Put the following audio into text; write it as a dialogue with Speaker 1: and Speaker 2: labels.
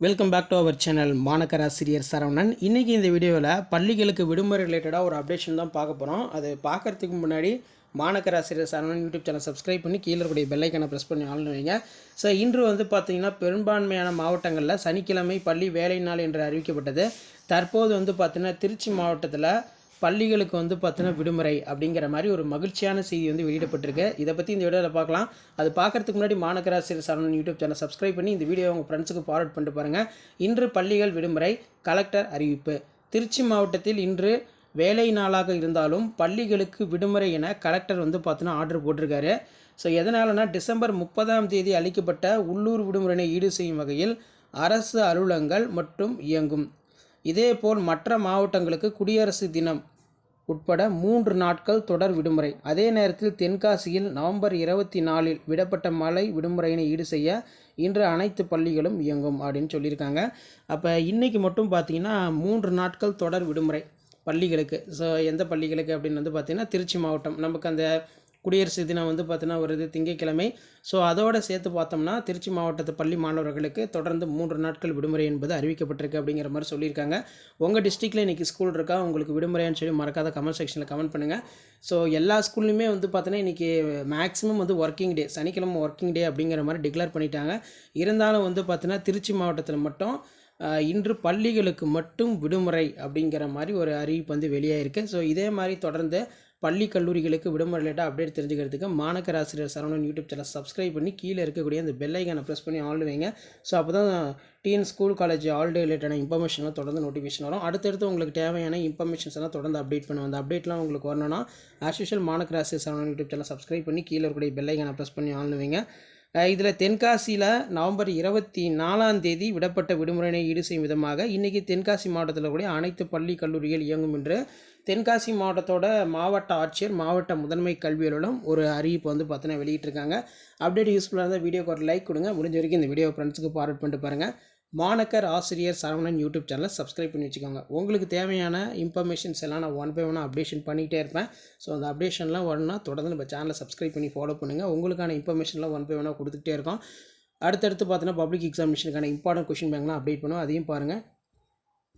Speaker 1: Welcome back to our channel மாணக்கர் ஆசிரியர் சரவணன் இன்றைக்கி இந்த வீடியோவில் பள்ளிகளுக்கு விடுமுறை ரிலேட்டடாக ஒரு அப்டேஷன் தான் பார்க்க போகிறோம் அது பார்க்கறதுக்கு முன்னாடி மாணக்கர் ஆசிரியர் சரவணன் யூடியூப் சேனல் சப்ஸ்கிரைப் பண்ணி கீழே கூடிய பெல்லைக்கனை ப்ரெஸ் பண்ணி ஆன் வைங்க. ஸோ இன்று வந்து பார்த்திங்கன்னா பெரும்பான்மையான மாவட்டங்களில் சனிக்கிழமை பள்ளி வேலை நாள் என்று அறிவிக்கப்பட்டது. தற்போது வந்து பார்த்திங்கன்னா திருச்சி மாவட்டத்தில் பள்ளிகளுக்கு வந்து பார்த்தீங்கன்னா விடுமுறை அப்படிங்கிற மாதிரி ஒரு மகிழ்ச்சியான செய்தி வந்து வெளியிடப்பட்டிருக்கு. இதை பற்றி இந்த வீடியோவில் பார்க்கலாம். அது பார்க்கறதுக்கு முன்னாடி மாநகராசிரியர் சரவணன் யூடியூப் சேனல் சப்ஸ்கிரைப் பண்ணி இந்த வீடியோ உங்கள் ஃப்ரெண்ட்ஸுக்கு ஃபார்வர்ட் பண்ணிட்டு பாருங்கள் இன்று பள்ளிகள் விடுமுறை கலெக்டர் அறிவிப்பு. திருச்சி மாவட்டத்தில் இன்று வேலை நாளாக இருந்தாலும் பள்ளிகளுக்கு விடுமுறை என கலெக்டர் வந்து பார்த்தீங்கன்னா ஆர்டர் போட்டிருக்காரு. ஸோ எதனாலனா டிசம்பர் முப்பதாம் தேதி அளிக்கப்பட்ட உள்ளூர் விடுமுறையினை ஈடு செய்யும் வகையில் அரசு அலுவலகங்கள் மற்றும் இயங்கும். இதேபோல் மற்ற மாவட்டங்களுக்கு குடியரசு தினம் உட்பட மூன்று நாட்கள் தொடர் விடுமுறை. அதே நேரத்தில் தென்காசியில் நவம்பர் இருபத்தி நாலில் விடப்பட்ட மழை விடுமுறையினை ஈடு செய்ய இன்று அனைத்து பள்ளிகளும் இயங்கும் அப்படின்னு சொல்லியிருக்காங்க. அப்போ இன்றைக்கி மட்டும் பார்த்திங்கன்னா மூன்று நாட்கள் தொடர் விடுமுறை பள்ளிகளுக்கு. ஸோ எந்த பள்ளிகளுக்கு அப்படின்னு வந்து பார்த்திங்கன்னா திருச்சி மாவட்டம். நமக்கு அந்த குடியரசு தினம் வந்து பார்த்தீங்கன்னா வருது திங்கட்கிழமை. ஸோ அதோடு சேர்த்து பார்த்தோம்னா திருச்சி மாவட்டத்து பள்ளி மாணவர்களுக்கு தொடர்ந்து மூன்று நாட்கள் விடுமுறை என்பது அறிவிக்கப்பட்டிருக்கு அப்படிங்கிற மாதிரி சொல்லியிருக்காங்க. உங்கள் டிஸ்ட்ரிக்டில் இன்றைக்கி ஸ்கூல் இருக்கா? உங்களுக்கு விடுமுறைன்னு சொல்லி மறக்காத கமெண்ட் செக்ஷனில் கமெண்ட் பண்ணுங்கள் ஸோ எல்லா ஸ்கூல்லையுமே வந்து பார்த்தீங்கன்னா இன்றைக்கி மேக்ஸிமம் வந்து ஒர்க்கிங் டே சனிக்கிழமை ஒர்க்கிங் டே அப்படிங்கிற மாதிரி டிக்ளேர் பண்ணிட்டாங்க. இருந்தாலும் வந்து பார்த்தீங்கன்னா திருச்சி மாவட்டத்தில் மட்டும் இன்று பள்ளிகளுக்கு மட்டும் விடுமுறை அப்படிங்கிற மாதிரி ஒரு அறிவிப்பு வந்து வெளியாயிருக்கு. ஸோ இதே மாதிரி தொடர்ந்து பள்ளி கல்லூரிகளுக்கு விடுமுறை ரிலேட்டாக அப்டேட் தெரிஞ்சுக்கிறதுக்கு மாணக்கர் ஆசிரியர் சரவணன் யூடியூப் சேனல் சப்ஸ்கிரைப் பண்ணி கீழே இருக்கக்கூடிய அந்த பெல் ஐக்கானை ப்ரெஸ் பண்ணி ஆல் வைங்க. ஸோ அப்போ தான் TN school college all the ரிலேட்டான இன்ஃபர்மேஷன்லாம் தொடர்ந்து நோட்டிஃபிகேஷன் வரும். அடுத்தடுத்து உங்களுக்கு தேவையான இன்ஃபர்மேஷன்ஸ் எல்லாம் தொடர்ந்து அப்டேட் பண்ணுவோம் அந்த அப்டேட்லாம் உங்களுக்கு வரணும்னா ஆஸ் யூஷுவல் மாணக்கர் ஆசிரியர் சரவணன் யூடியூப் சேனல் சப்ஸ்கிரைப் பண்ணி கீழே இருக்கக்கூடிய பெல் ஐக்கானை ப்ரெஸ் பண்ணி ஆல் வைங்க. இதில் தென்காசியில் நவம்பர் இருபத்தி நாலாம் தேதி விடப்பட்ட விடுமுறையினை ஈடு செய்யும் விதமாக இன்றைக்கி தென்காசி மாவட்டத்தில் கூடிய அனைத்து பள்ளி கல்லூரிகள் இயங்கும் என்று தென்காசி மாவட்டத்தோட மாவட்ட ஆட்சியர் மாவட்ட முதன்மை கல்வி அலுவலகம் ஒரு அறிவிப்பு வந்து பார்த்தீங்கன்னா வெளியிட்டிருக்காங்க. அப்டேட் யூஸ்ஃபுல்லாக இருந்தால் வீடியோக்கு ஒரு லைக் கொடுங்க. முடிஞ்ச வரைக்கும் இந்த வீடியோ ஃப்ரெண்ட்ஸுக்கு ஃபார்வர்ட் பண்ணிட்டு பாருங்கள் மாணக்கர் ஆசிரியர் சரவணன் யூடியூப் சேனலை சப்ஸ்கிரைப் பண்ணி வச்சுக்கோங்க. உங்களுக்கு தேவையான இன்ஃபர்மேஷன்ஸ் எல்லாம் நான் ஒன் பை ஒன்னாக அப்டேஷன் பண்ணிகிட்டே இருப்பேன். ஸோ அந்த அப்டேஷன்லாம் வரணும்னா தொடர்ந்து நம்ம சேனலை சப்ஸ்கிரைப் பண்ணி ஃபாலோ பண்ணுங்கள் உங்களுக்கான இன்ஃபர்மேஷன்லாம் ஒன் பை ஒன்னாக கொடுத்துட்டே இருக்கோம். அடுத்தடுத்து பார்த்தீங்கன்னா பப்ளிக் எக்ஸாமினேஷனுக்கான இம்பார்ட்டன்ட் கொஷின் பேங்க்லாம் அப்டேட் பண்ணுவோம் அதையும் பாருங்கள்